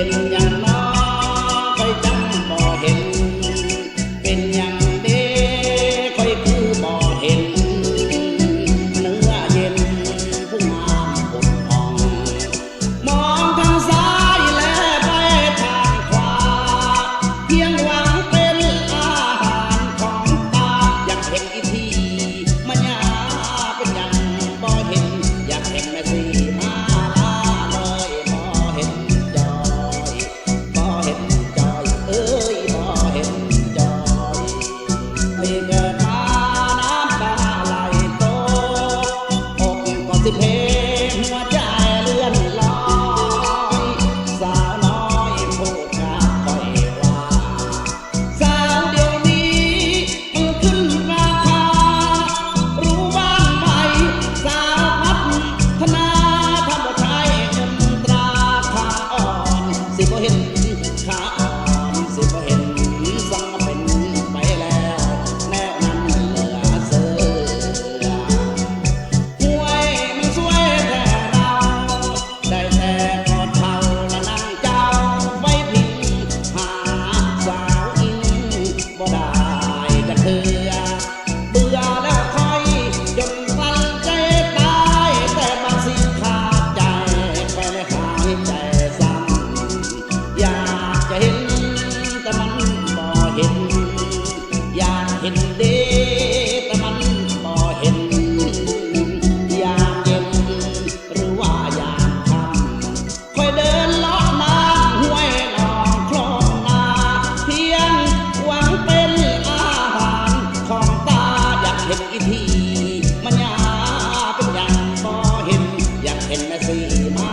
aleluya. เห็นเด้แต่มันบ่เห็น ยามเย็นหรือว่ายามค่ำคอยเดินเลาะน้ำห้วยนองคลองนาเพียงหวังเป็นอาหารของตาอยากเห็นอีทีมันยาเป็นอย่างบ่เห็น อยากเห็นนะสิมา